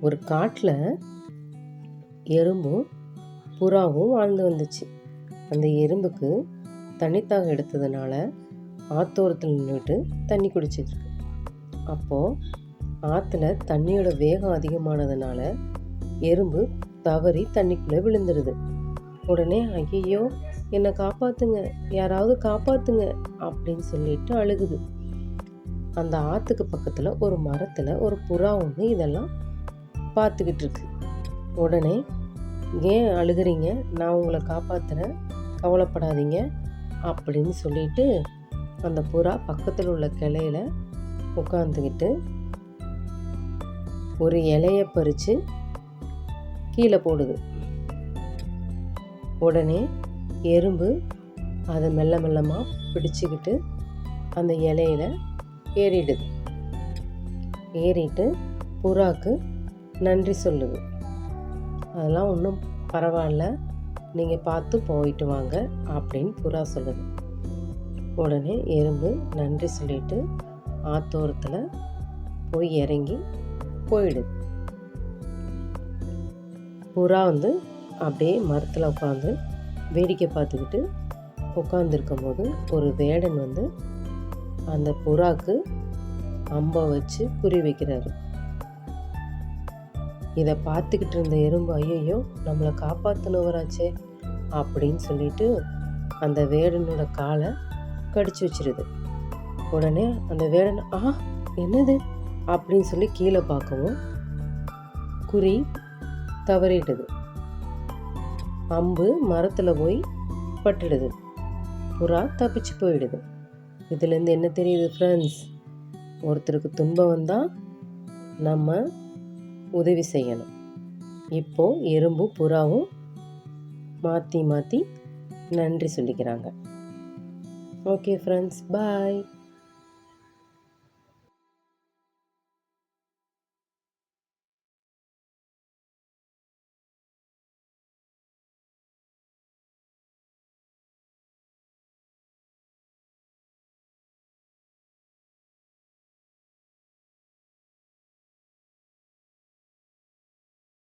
ஒரு காட்டில் எறும்பும் புறாவும் வாழ்ந்து வந்துச்சு. அந்த எறும்புக்கு தண்ணித்தாக எடுத்ததுனால ஆத்தோரத்தில் நின்றுட்டு தண்ணி குடிச்சிட்டு அப்போது ஆற்றுல தண்ணியோட வேகம் அதிகமானதுனால எறும்பு தவறி தண்ணிக்குள்ளே விழுந்துருது. உடனே ஐயோ என்னை காப்பாற்றுங்க யாராவது காப்பாற்றுங்க அப்படின்னு சொல்லிட்டு அழுகுது. அந்த ஆற்றுக்கு பக்கத்தில் ஒரு மரத்தில் ஒரு புறா ஒன்று இதெல்லாம் பார்த்துக்கிட்டு இருக்கு உடனே ஏன் அழுகுறீங்க? நான் உங்களை காப்பாற்றுறேன் கவலைப்படாதீங்க. அப்படின்னு சொல்லிட்டு அந்த புறா பக்கத்தில் உள்ள கிளையில உட்காந்துக்கிட்டு ஒரு இலையை பறித்து கீழே போடுது. உடனே எறும்பு அதை மெல்ல மெல்லமாக பிடிச்சிக்கிட்டு அந்த இலையில ஏறிடுது. ஏறிட்டு புறாக்கு நன்றி சொல்லுது. அதெல்லாம் ஒன்றும் பரவாயில்ல. நீங்கள் பார்த்து போயிட்டு வாங்க அப்படின்னு புறா சொல்லுது. உடனே எறும்பு நன்றி சொல்லிட்டு ஆத்தோரத்தில் போய் இறங்கி போயிடுது. புறா வந்து அப்படியே மரத்தில் உட்காந்து வேடிக்கை பார்த்துக்கிட்டு உட்காந்துருக்கும் போது ஒரு வேடன் வந்து அந்த புறாக்கு அம்பை வச்சு குறி வைக்கிறாரு. இதை பார்த்துக்கிட்டு இருந்த எறும்பு ஐயையோ நம்மளை காப்பாற்றினவராச்சே அப்படின்னு சொல்லிட்டு அந்த வேடனோட காலை கடிச்சு வச்சிருது. உடனே அந்த வேடன் ஆ என்னது? அப்படின்னு சொல்லி கீழே பார்க்கவும் குறி தவறிடுது. அம்பு மரத்தில் போய் பட்டுடுது. புறா தப்பிச்சு போயிடுது. இதுலேருந்து என்ன தெரியுது ஃப்ரெண்ட்ஸ் ஒருத்தருக்கு துன்பம் வந்தால் நம்ம உதவி செய்யணும். இப்போ எறும்பும் புறாவும் மாற்றி மாற்றி நன்றி சொல்லிக்கிறாங்க. Okay friends bye